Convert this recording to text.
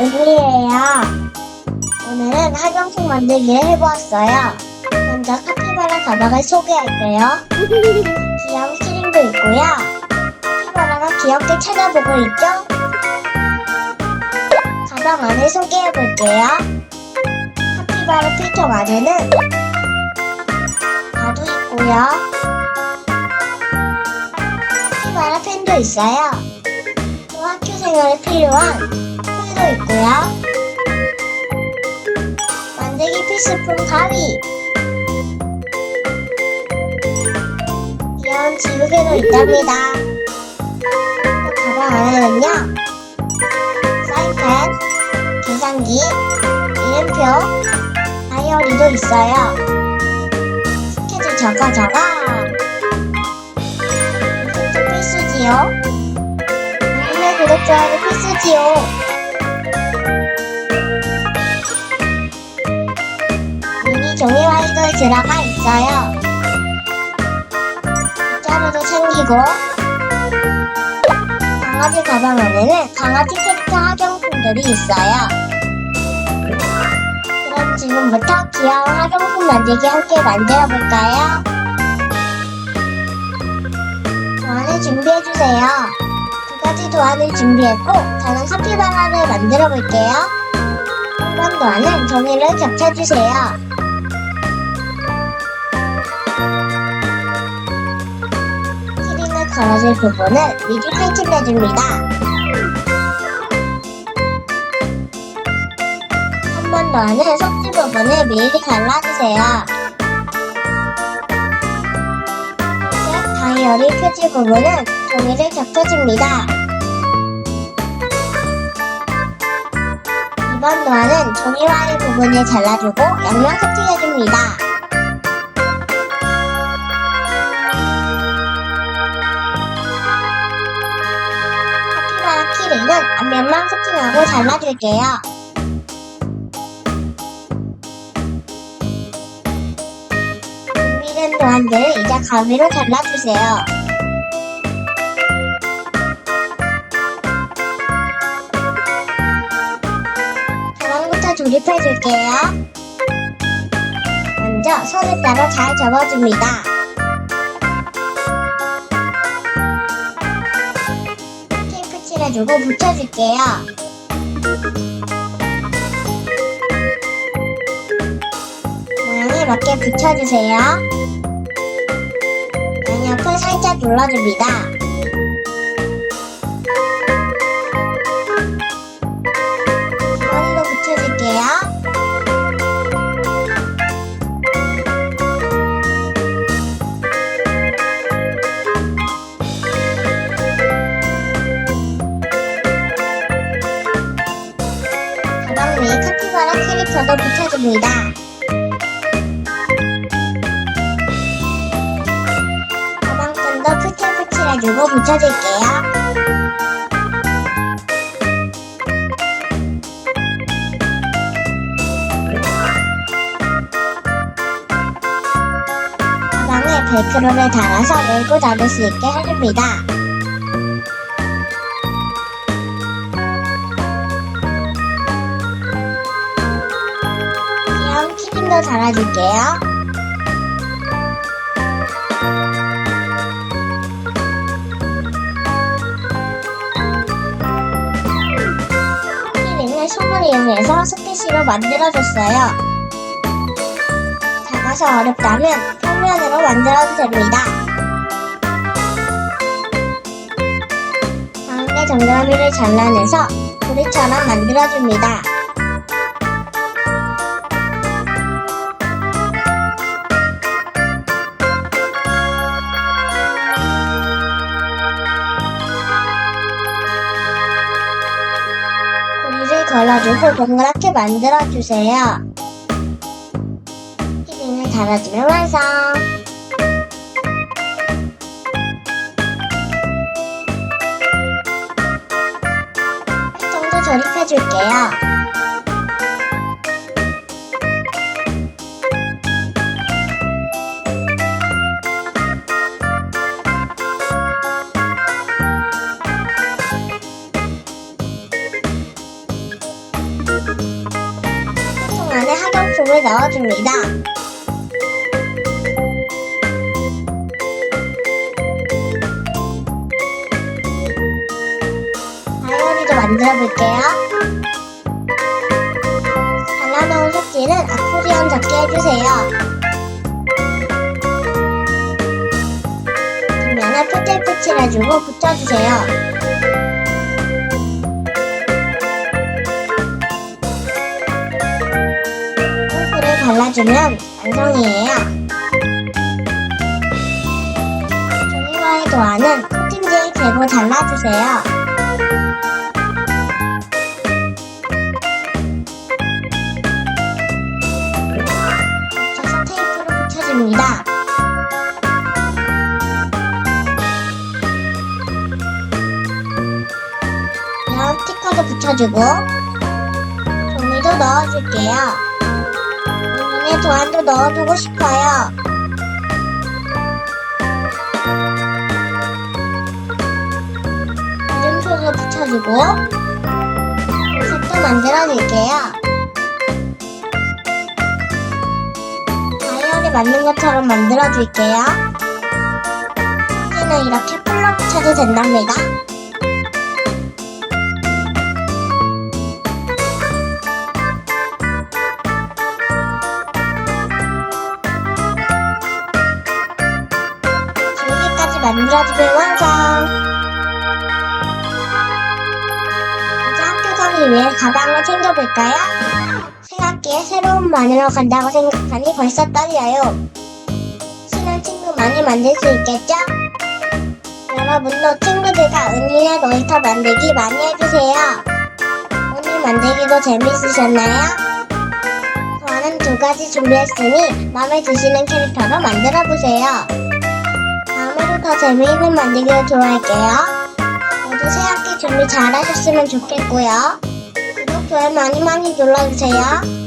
은희예요. 오늘은 학용품 만들기를 해보았어요. 먼저 카피바라 가방을 소개할게요. 귀여운 키링도 있고요. 카피바라가 귀엽게 찾아보고 있죠? 가방 안을 소개해볼게요. 카피바라 필터 안에는 바도 있고요. 카피바라 펜도 있어요. 또 학교 생활에 필요한 풀도 있고요. 만들기 필수품 가위. 귀여운 지우개도 있답니다. 또 가방 안에는요. 사인펜, 계산기, 이름표, 다이어리도 있어요. 스케줄 적어. 이것도 필수지요. 구독, 좋아요 필수지요. 들어가 있어요. 자루도 챙기고 강아지 가방 안에는 강아지 캐릭터 학용품들이 있어요. 그럼 지금부터 귀여운 학용품 만들기 함께 만들어 볼까요? 도안을 준비해주세요. 두 가지 도안을 준비했고 저는 카피바라를 만들어 볼게요. 한번 도안은 종이를 겹쳐주세요. 걸어줄 부분을 미리 탈출해줍니다. 한 번 더 하는 속지 부분을 미리 잘라주세요. 다이어리 표지 부분은 종이를 겹쳐줍니다. 이번 도안은 종이와의 부분을 잘라주고 양면 커팅해줍니다. 면만 커팅하고 잘라줄게요. 준비된 도안들을 이제 가위로 잘라주세요. 가방부터 조립해줄게요. 먼저 손을 따라 잘 접어줍니다. 주고 붙여줄게요. 모양에 맞게 붙여주세요. 양옆을 살짝 눌러줍니다. 붙여줍니다. 가방끈도 푸칠푸칠해주고 붙여줄게요. 가방에 벨크로를 달아서 열고 닫을 수 있게 해줍니다. 귀여운 키링도 달아줄게요. 손을 이용해서 스티시로 만들어줬어요. 작아서 어렵다면 평면으로 만들어도 됩니다. 가운데 정답이를 잘라내서 고리처럼 만들어줍니다. 걸어주고 동그랗게 만들어주세요. 키링을 달아주면 완성! 정도 조립해줄게요. 다이어를 넣어줍니다. 다이어리도 만들어 볼게요. 잘라놓은 속지는 아코디언 잡게 해주세요. 뒷면에 표테이프 칠해주고 붙여주세요. 발라주면 완성이에요. 종이와의 도안은 코팅제에 대고 잘라주세요. 붙여줍니다. 다음 스티커도 붙여주고 종이도 넣어줄게요. 이번에 도안도 넣어주고 싶어요. 이름표도 붙여주고 색도 만들어줄게요. 다이어리 만든 것처럼 만들어줄게요. 이렇게 풀로 붙여도 된답니다. 위해 가방을 챙겨볼까요? 새학기에 새로운 마늘로 간다고 생각하니 벌써 떨려요. 친한 친구 많이 만들 수 있겠죠? 여러분도 친구들과 은희의 놀이터 만들기 많이 해주세요. 오늘 만들기도 재밌으셨나요? 저는 두 가지 준비했으니 마음에 드시는 캐릭터로 만들어보세요. 다음에도 더 재미있는 만들기를 좋아할게요. 모두 새학기 준비 잘하셨으면 좋겠고요. 좋아요 많이 많이 눌러주세요.